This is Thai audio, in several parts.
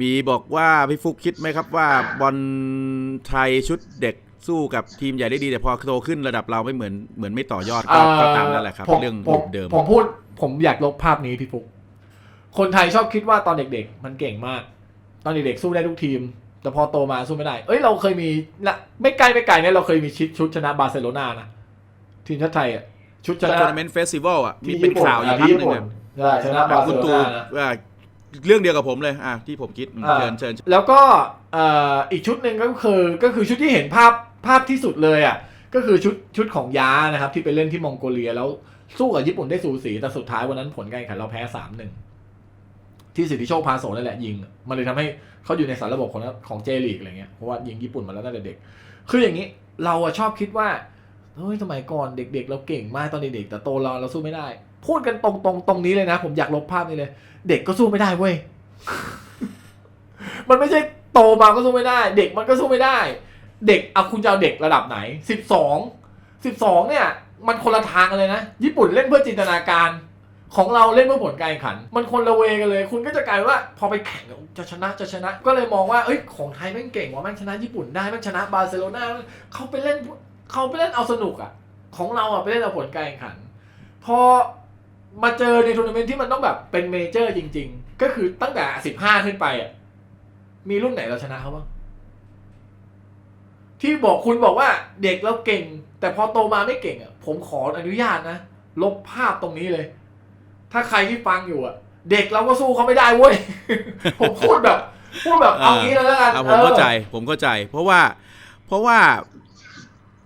มีบอกว่าพี่ฟุกคิดไหมครับว่าบอลไทยชุดเด็กสู้กับทีมใหญ่ได้ดี แต่พอโตขึ้นระดับเราไม่เหมือนเหมือนไม่ต่อยอดก็ก็ตามนั่นแหละครับผมเรื่องผมเดิมผมพูดผมอยากลบภาพนี้พี่ฟุก คนไทยชอบคิดว่าตอนเด็กๆ มันเก่งมาก ตอนเด็กๆสู้ได้ทุกทีม แต่พอโตมาสู้ไม่ได้ เอ้ยเราเคยมีนะไม่ไกลไม่ไกลเนี่ยเราเคยมีชิดชุดชนะบาร์เซโลนานะทีมชาติไทยอะชุดชทันะวร์นาเมนต์เฟสติวัลอะมีที่เป็นญี่ปุ่นข่าวอยู่อะพักที่หญี่นึ่งปุ่นอะใช่ชนะแบบบาร์เซคุณโลตูนานะว่า เรื่องเดียวกับผมเลยอะที่ผมคิดอืมอ่า เชิญเชิญ แล้วก็เอ่ออีกชุดหนึ่งก็คือก็คือชุดที่เห็นภาพภาพที่สุดเลยอะก็คือชุดชุดของยานะครับ ที่ไปเล่นที่มองโกเลียแล้วสู้กับญี่ปุ่นได้สูสีแต่สุดท้ายวันนั้นผลการแข่งขันเราแพ้สามหนึ่งที่สิทธิโชคพาโสนั่นแหละยิง มันเลยทำให้เขาอยู่ในสารระบบของของเจลีกอะไรเงี้ยเพราะว่ายิงญี่ปุ่นมาแล้วตั้งแต่เด็ก คืออย่างนี้เราอะชอบคิดว่าเฮ้ยสมัยก่อนเด็ก ๆ เราเก่งมากตอนเด็กๆแต่โตเราเราสู้ไม่ได้ พูดกันตรงตรงตรงนี้เลยนะ ผมอยากลบภาพนี้เลย เด็กก็สู้ไม่ได้เว้ย มันไม่ใช่โตมาก็สู้ไม่ได้ เด็กมันก็สู้ไม่ได้ เด็กเอาคุณจะเอาเด็กระดับไหนสิบสองสิบสองเนี่ย มันคนละทางเลยนะ ญี่ปุ่นเล่นเพื่อจินตนาการ ของเราเล่นเพื่อผลการแข่งขัน มันคนละเวกันเลย คุณก็จะกลายว่า พอไปแข่งจะชนะจะชนะ ก็เลยมองว่าเอ้ยของไทยแม่งเก่งว่ะแม่งชนะญี่ปุ่นได้แม่งชนะบาร์เซโลนาเขาไปเล่นเขาไปเล่นเอาสนุกอะ ของเราอะไปเล่นเอาผลการแข่งขัน พอ มาเจอในทัวร์นาเมนต์ที่มันต้องแบบเป็นเมเจอร์จริง ๆ ก็คือตั้งแต่สิบห้าขึ้นไปอะมีรุ่นไหนเราชนะเขาบ้างที่บอกคุณบอกว่าเด็กเราเก่ง แต่พอโตมาไม่เก่งอะ ผมขออนุญาตนะลบภาพตรงนี้เลย ถ้าใครที่ฟังอยู่อะ เด็กเราก็สู้เขาไม่ได้เว้ยผมพูดแบบพูดแบบเอางี้เลยแล้วกันอะผมเข้าใจออผมเข้าใจ เพราะว่า เพราะว่า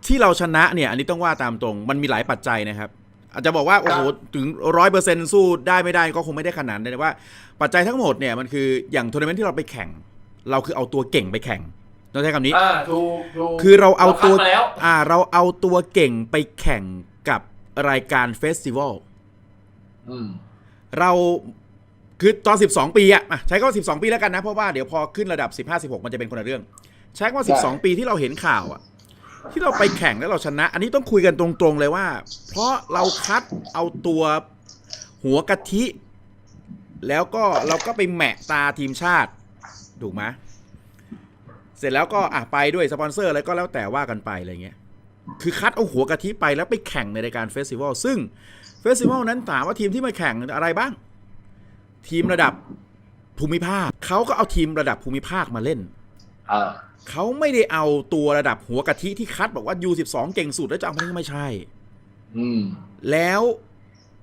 ที่เราชนะเนี่ย อันนี้ต้องว่าตามตรง มันมีหลายปัจจัยนะครับ อาจจะบอกว่าโอ้โหถึงร้อยเปอร์เซ็นสู้ได้ไม่ได้ก็คงไม่ได้ขนาดนั้นแต่ว่า ปัจจัยทั้งหมดเนี่ยมันคืออย่างทัวร์นาเมนต์ที่เราไปแข่ง เราคือเอาตัวเก่งไปแข่งต้องใช้คำนี้อ่าถูกถูกคือเราเอาตัวคัดมาแล้วอ่า เราเอาตัวเก่งไปแข่งกับรายการเฟสติวัลอืมเราคือตอน 12 ปีอะอะใช้คำว่า12 ปีแล้วกันนะ เพราะว่าเดี๋ยวพอขึ้นระดับ 15 16 มันจะเป็นคนละเรื่อง ใช้คำว่า 12 ปีที่เราเห็นข่าวอะ ที่เราไปแข่งแล้วเราชนะ อันนี้ต้องคุยกันตรงๆเลยว่า เพราะเราคัดเอาตัวหัวกะทิ แล้วก็เราก็ไปแมะตาทีมชาติถูกไหมเสร็จแล้วก็อะไปด้วยสปอนเซอร์อะไรก็แล้วแต่ว่ากันไปอะไรเงี้ยคือคัดเอาหัวกะทิไปแล้วไปแข่งในรายการเฟสติวัลซึ่งเฟสติวัลนั้นถามว่าทีมที่มาแข่งอะไรบ้าง ทีมระดับภูมิภาคเขาก็เอาทีมระดับภูมิภาคมาเล่น เขาไม่ได้เอาตัวระดับหัวกะทิที่คัดบอกว่า U12 เก่งสุดแล้วจะเอามาเล่นไม่ใช่อืมแล้ว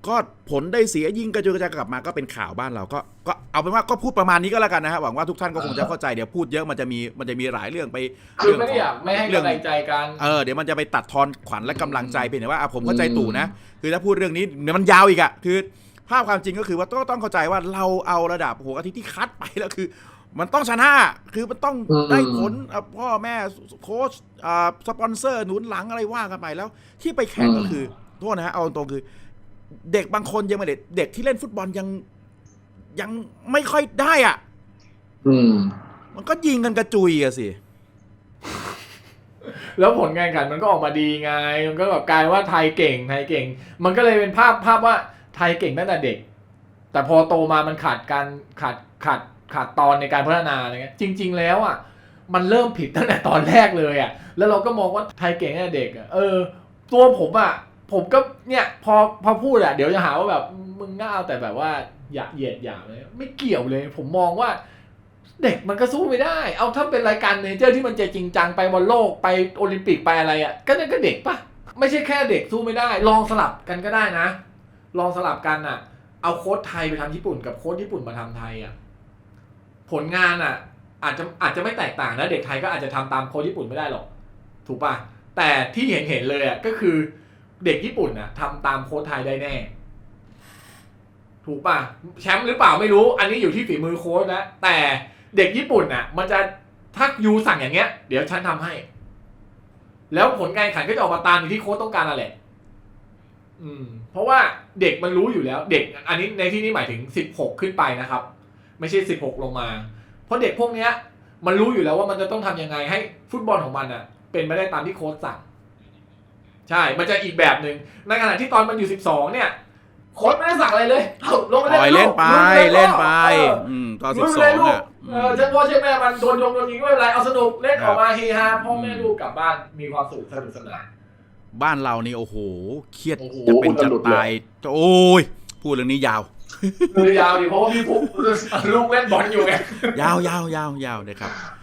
ก็ผลได้เสียยิงกระจุยกระจายกลับมาก็เป็นข่าวบ้านเราก็ก็เอาเป็นว่าก็พูดประมาณนี้ก็แล้วกันนะฮะหวังว่าทุกท่านก็คงจะเข้าใจเดี๋ยวพูดเยอะมันจะมีมันจะมีหลายเรื่องไปคือเรื่งไม่ได้อยากไม่ให้เรื่องกำลังใจกันเออเดี๋ยวมันจะไปตัดทอนขวัญและกำลังใจเพียงแต่ว่าอะผมเข้าใจตู่นะคือถ้าพูดเรื่องนี้เดี๋ยวมันยาวอีกอะคือ ภาพความจริงก็คือว่าต้องต้องเข้าใจว่าเราเอาระดับหัวกะทิที่คัดไปแล้วคือ มันต้องชนะ คือมันต้องอืมได้ผลอะพ่อแม่โค้ชอ่าสปอนเซอร์หนุนหลังอะไรว่ากันไปแล้ว ที่ไปแข่งก็คือโทษนะฮะเอาตรงๆคือ เด็กบางคนยังไม่เด็กเด็กที่เล่นฟุตบอลยังยังไม่ค่อยได้อะ อืม มันก็ยิงกันกระจุยอะสิแล้วผลการแข่งขันมันก็ออกมาดีไง มันก็แบบกลายว่าไทยเก่งไทยเก่ง มันก็เลยเป็นภาพภาพว่าไทยเก่งตั้งแต่เด็ก แต่พอโตมามันขาดการขาดขาด ขาดตอนในการพัฒนาอะไรเงี้ยจริง ๆ แล้วอะมันเริ่มผิดตั้งแต่ตอนแรกเลยอะแล้วเราก็มองว่าไทยเก่งตั้งแต่เด็กอะเออ ตัวผมอะผมก็เนี่ยพอพอพูดอะเดี๋ยวจะหาว่าแบบมึงง่าเอาแต่แบบว่าอย่าเหยียดหยามเลยไม่เกี่ยวเลย ผมมองว่าเด็กมันก็สู้ไม่ได้ เอาถ้าเป็นรายการเมเจอร์ที่มันจะจริงจังไปบอลโลกไปโอลิมปิกไปอะไรอะก็นั่นก็เด็กปะไม่ใช่แค่เด็กสู้ไม่ได้ ลองสลับกันก็ได้นะ ลองสลับกันอะ เอาโค้ชไทยไปทำญี่ปุ่นกับโค้ชญี่ปุ่นมาทำไทยอะ ผลงานอะ อาจจะอาจจะไม่แตกต่างนะเด็กไทยก็อาจจะทำตามโค้ชญี่ปุ่นไม่ได้หรอก ถูกปะแต่ที่เห็นเห็นเลยอะก็คือเด็กญี่ปุ่นอะทำตามโค้ชไทยได้แน่ ถูกปะแชมป์หรือเปล่าไม่รู้ อันนี้อยู่ที่ฝีมือโค้ชนะแต่เด็กญี่ปุ่นน่ะ มันจะถ้ายูสั่งอย่างเงี้ย เดี๋ยวฉันทำให้ แล้วผลการแข่งขันก็จะออกมาตามอยู่ที่โค้ชต้องการนั่นแหละอืม เพราะว่าเด็กมันรู้อยู่แล้ว เด็ก อันนี้ในที่นี้หมายถึงสิบหกขึ้นไปนะครับ ไม่ใช่ 16 ลงมา เพราะเด็กพวกเนี้ยมันรู้อยู่แล้วว่ามันจะต้องทํำยังไงให้ฟุตบอลของมันอะ เป็นไปได้ตามที่โค้ชสั่ง ใช่ มันจะอีกแบบหนึ่งในขณะที่ตอนมันอยู่ 12 เนี่ยโค้ชไม่ได้สั่งอะไรเลยเอาลงไปเล่นไปเล่นไปตอนสิบสองเออเจ้าพ่อเจ้าแม่มันโดนโยงโดนยิงไม่เป็นไรเอาสนุกเล่นออกมาเฮฮาพ่อแม่ลูกกลับบ้านมีความสุขสนุกสนานบ้านเรานี่โอ้โห เครียดจะเป็นจะตายโอ้ยพูดเรื่องนี้ยาว คือยาวดิเพราะว่าพี่ฟุ๊ลูกเล่นบอลอยู่ไงยาวยาวยาวยาวนะครับ